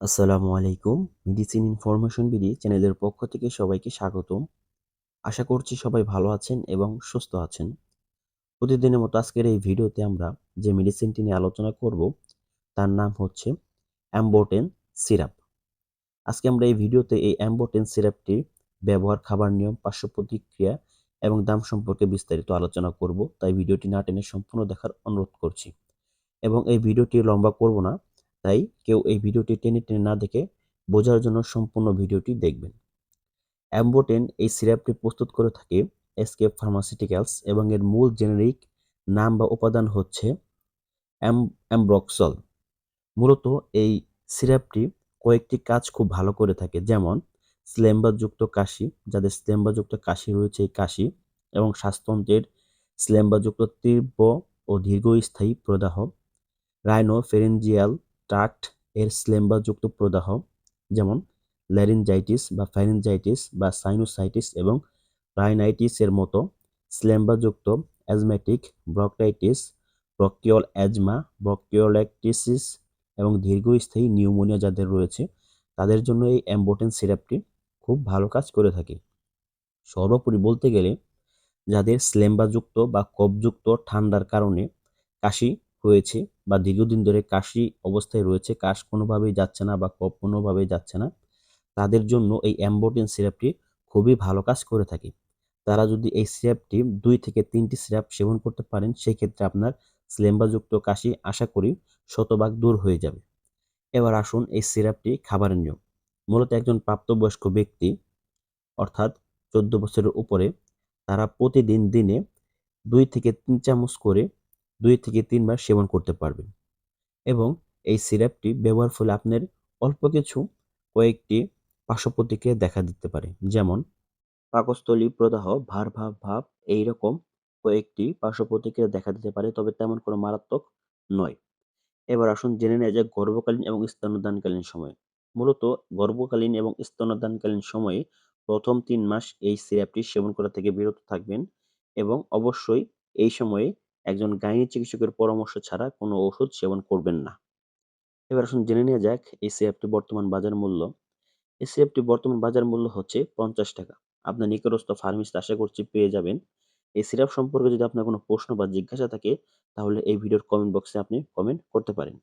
আসসালামু আলাইকুম। Medicine information BD চ্যানেলের পক্ষ থেকে সবাইকে স্বাগতম। আশা করছি সবাই ভালো আছেন এবং সুস্থ আছেন। প্রতিদিনের মতো আজকের এই ভিডিওতে আমরা যে মেডিসিনটি নিয়ে আলোচনা করব, তার নাম হচ্ছে অ্যাম্বোটেন সিরাপ আজকে আমরা এই ভিডিওতে এই অ্যাম্বোটেন সিরাপটির ব্যবহার, খাবার নিয়ম, পার্শ্ব প্রতিক্রিয়া এবং দাম সম্পর্কে বিস্তারিত আলোচনা করব। তাই ভিডিওটি না টেনে সম্পূর্ণ দেখার অনুরোধ করছি। এবং এই ভিডিওটি লম্বা করব না তাই কেউ এই ভিডিওটি টেনে টেনে না দেখে বোঝার জন্য সম্পূর্ণ ভিডিওটি দেখবেন। অ্যাম্বোটেন এই সিরাপটি প্রস্তুত করে থাকে এসকেপ ফার্মাসিউটিক্যালস এবং এর মূল জেনেরিক নাম বা উপাদান হচ্ছে অ্যাম্ব্রক্সল। মূলত এই সিরাপটি কয়েকটি কাজ খুব ভালো করে থাকে, যেমন স্লেম্বাযুক্ত কাশি, যাদের স্লেম্বাযুক্ত কাশি রয়েছে এই কাশি, এবং শ্বাসতন্ত্রের স্লেম্বাযুক্ত তীব্র ও দীর্ঘস্থায়ী প্রদাহ, রাইনোফেরেঞ্জিয়াল ট্রাক্ট এর স্লেম্বাযুক্ত প্রদাহ, যেমন ল্যারিনজাইটিস বা ফ্যারিনজাইটিস বা সাইনোসাইটিস এবং রাইনাইটিস এর মতো স্লেম্বাযুক্ত অ্যাজমেটিক ব্রকটাইটিস, ব্রকিওল অ্যাজমা ব্রকিওল্যাকটিসিস এবং দীর্ঘস্থায়ী নিউমোনিয়া যাদের রয়েছে, তাদের জন্য এই অ্যাম্বোটেন সিরাপটি খুব ভালো কাজ করে থাকে। সর্বোপরি বলতে গেলে, যাদের স্লেম্বাযুক্ত বা কফযুক্ত ঠান্ডার কারণে কাশি হয়েছে বা দীর্ঘদিন ধরে কাশি অবস্থায় রয়েছে, কাশ কোনোভাবেই যাচ্ছে না বা কফ কোনোভাবেই যাচ্ছে না, তাদের জন্য এই অ্যাম্বোটিন সিরাপটি খুবই ভালো কাজ করে থাকে। তারা যদি এই সিরাপটি দুই থেকে তিনটি সিরাপ সেবন করতে পারেন সেই ক্ষেত্রে আপনার স্লেম্বাযুক্ত কাশি আশা করি শতভাগ দূর হয়ে যাবে। এবার আসুন এই সিরাপটি খাবারের নিয়ম। মূলত একজন প্রাপ্তবয়স্ক ব্যক্তি, অর্থাৎ চোদ্দ বছরের উপরে, তারা প্রতিদিন দিনে দুই থেকে তিন চামচ করে দুই থেকে তিনবার সেবন করতে পারবেন। এবং এই সিরাপটি ব্যবহার ফলে আপনার অল্প কিছু কয়েকটি পার্শ্বপ্রতিক্রিয়া দেখা দিতে পারে। যেমন পাকস্থলী প্রদাহ, ভার, ভাব ভাব এইরকম কয়েকটি পার্শ্বপ্রতিক্রিয়া দেখা দিতে পারে, তবে তেমন কোনো মারাত্মক নয়। এবার আসুন জেনে নেওয়া যাক গর্ভকালীন এবং স্তন্যদানকালীন সময়। মূলত গর্ভকালীন এবং স্তন্যদানকালীন সময়ে প্রথম তিন মাস এই সিরাপটি সেবন করা থেকে বিরত থাকবেন এবং অবশ্যই এই সময়ে একজন গাইনি চিকিৎসকের পরামর্শ ছাড়া কোনো ওষুধ সেবন করবেন না। এবার আসুন জেনে নেওয়া যাক এই সিএফটি বর্তমান বাজার মূল্য। এই সিএফটি বর্তমান বাজার মূল্য হচ্ছে পঞ্চাশ টাকা। আপনার নিকটস্থ ফার্মেসিতে আশা করছি পেয়ে যাবেন। এই সিরাপ সম্পর্কে যদি আপনার কোনো প্রশ্ন বা জিজ্ঞাসা থাকে, তাহলে এই ভিডিওর কমেন্ট বক্সে আপনি কমেন্ট করতে পারেন।